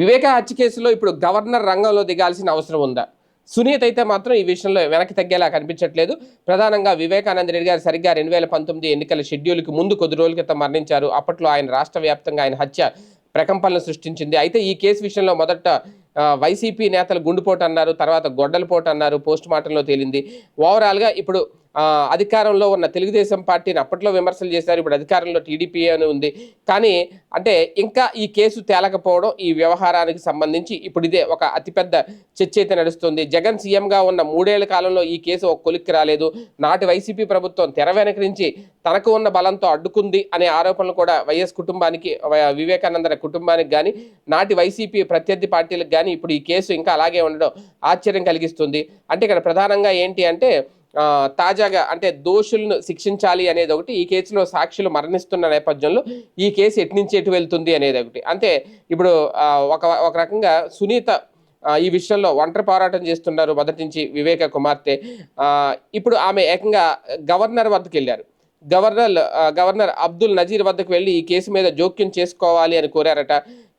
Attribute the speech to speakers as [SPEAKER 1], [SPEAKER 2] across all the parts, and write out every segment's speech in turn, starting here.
[SPEAKER 1] వివేక హత్య కేసులో ఇప్పుడు గవర్నర్ రంగంలో దిగాల్సిన అవసరం ఉందా? సునీత అయితే మాత్రం ఈ విషయంలో వెనక్కి తగ్గేలా కనిపించట్లేదు. ప్రధానంగా వివేకానంద రెడ్డి గారు సరిగ్గా రెండు వేల పంతొమ్మిది ఎన్నికల షెడ్యూల్కి ముందు కొద్ది రోజుల క్రితం మరణించారు. అప్పట్లో ఆయన రాష్ట్ర వ్యాప్తంగా ఆయన హత్య ప్రకంపనలు సృష్టించింది. అయితే ఈ కేసు విషయంలో మొదట వైసీపీ నేతలు గుండుపోటు అన్నారు తర్వాత గొడ్డలపోటు అన్నారు పోస్ట్ మార్టంలో తేలింది. ఓవరాల్గా ఇప్పుడు అధికారంలో ఉన్న తెలుగుదేశం పార్టీని అప్పట్లో విమర్శలు చేశారు ఇప్పుడు అధికారంలో టీడీపీ అని ఉంది. కానీ అంటే ఇంకా ఈ కేసు తేలకపోవడం ఈ వ్యవహారానికి సంబంధించి ఇప్పుడు ఇదే ఒక అతిపెద్ద చర్చ అయితే నడుస్తుంది. జగన్ సీఎంగా ఉన్న మూడేళ్ళ కాలంలో ఈ కేసు ఒక కొలిక్కి రాలేదు. నాటి వైసీపీ ప్రభుత్వం తెర వెనక నుంచి తనకు ఉన్న బలంతో అడ్డుకుంది అనే ఆరోపణలు కూడా వైఎస్ కుటుంబానికి వ- వివేకానంద కుటుంబానికి కానీ నాటి వైసీపీ ప్రత్యర్థి పార్టీలకు కానీ ఇప్పుడు ఈ కేసు ఇంకా అలాగే ఉండడం ఆశ్చర్యం కలిగిస్తుంది. అంటే ఇక్కడ ప్రధానంగా ఏంటి అంటే తాజాగా అంటే దోషులను శిక్షించాలి అనేది ఒకటి ఈ కేసులో సాక్షులు మరణిస్తున్న నేపథ్యంలో ఈ కేసు ఎటు నుంచి ఎటు వెళ్తుంది అనేది ఒకటి. అంటే ఇప్పుడు ఒక ఒక రకంగా సునీత ఈ విషయంలో ఒంటరి పోరాటం చేస్తున్నారు మొదటి నుంచి వివేక కుమార్తె. ఇప్పుడు ఆమె ఏకంగా గవర్నర్ వద్దకు వెళ్ళారు గవర్నర్ గవర్నర్ అబ్దుల్ నజీర్ వద్దకు వెళ్ళి ఈ కేసు మీద జోక్యం చేసుకోవాలి అని కోరారట.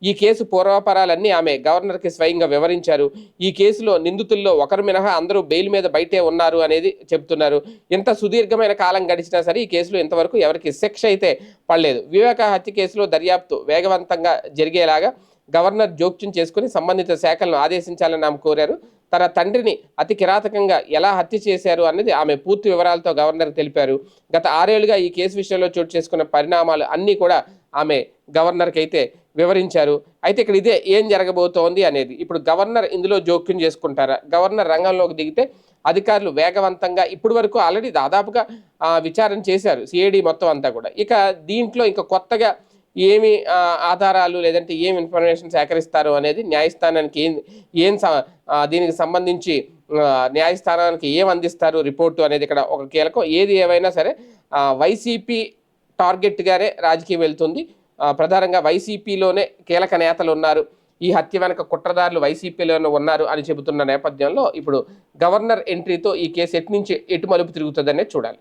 [SPEAKER 1] ఈ కేసు పూర్వాపరాలన్నీ ఆమె గవర్నర్కి స్వయంగా వివరించారు. ఈ కేసులో నిందితుల్లో ఒకరు మినహా అందరూ బెయిల్ మీద బయటే ఉన్నారు అనేది చెప్తున్నారు. ఇంత సుదీర్ఘమైన కాలం గడిచినా సరే ఈ కేసులో ఇంతవరకు ఎవరికి శిక్ష అయితే పడలేదు. వివేక హత్య కేసులో దర్యాప్తు వేగవంతంగా జరిగేలాగా గవర్నర్ జోక్యం చేసుకుని సంబంధిత శాఖలను ఆదేశించాలని ఆమె కోరారు. తన తండ్రిని అతి కిరాతకంగా ఎలా హత్య చేశారు అన్నది ఆమె పూర్తి వివరాలతో గవర్నర్ తెలిపారు. గత ఆరేళ్ళుగా ఈ కేసు విషయంలో చోటు చేసుకున్న పరిణామాలు అన్నీ కూడా ఆమె గవర్నర్కి అయితే వివరించారు. అయితే ఇక్కడ ఇదే ఏం జరగబోతోంది అనేది ఇప్పుడు గవర్నర్ ఇందులో జోక్యం చేసుకుంటారా? గవర్నర్ రంగంలోకి దిగితే అధికారులు వేగవంతంగా ఇప్పటి వరకు ఆల్రెడీ దాదాపుగా విచారణ చేశారు. సిఐడి మొత్తం అంతా కూడా. ఇక దీంట్లో ఇంకా కొత్తగా ఏమి ఆధారాలు లేదంటే ఏం ఇన్ఫర్మేషన్ సేకరిస్తారు అనేది న్యాయస్థానానికి ఏం ఏం దీనికి సంబంధించి న్యాయస్థానానికి ఏం అందిస్తారు రిపోర్టు అనేది ఇక్కడ ఒక కీలకం. ఏది ఏవైనా సరే వైసీపీ టార్గెట్గానే రాజకీయం వెళ్తుంది. ప్రధానంగా వైసీపీలోనే కీలక నేతలు ఉన్నారు. ఈ హత్య వెనక కుట్రదారులు వైసీపీలోనే ఉన్నారు అని చెబుతున్న నేపథ్యంలో ఇప్పుడు గవర్నర్ ఎంట్రీతో ఈ కేసు ఎటు నుంచి ఎటు మలుపు తిరుగుతుందనే చూడాలి.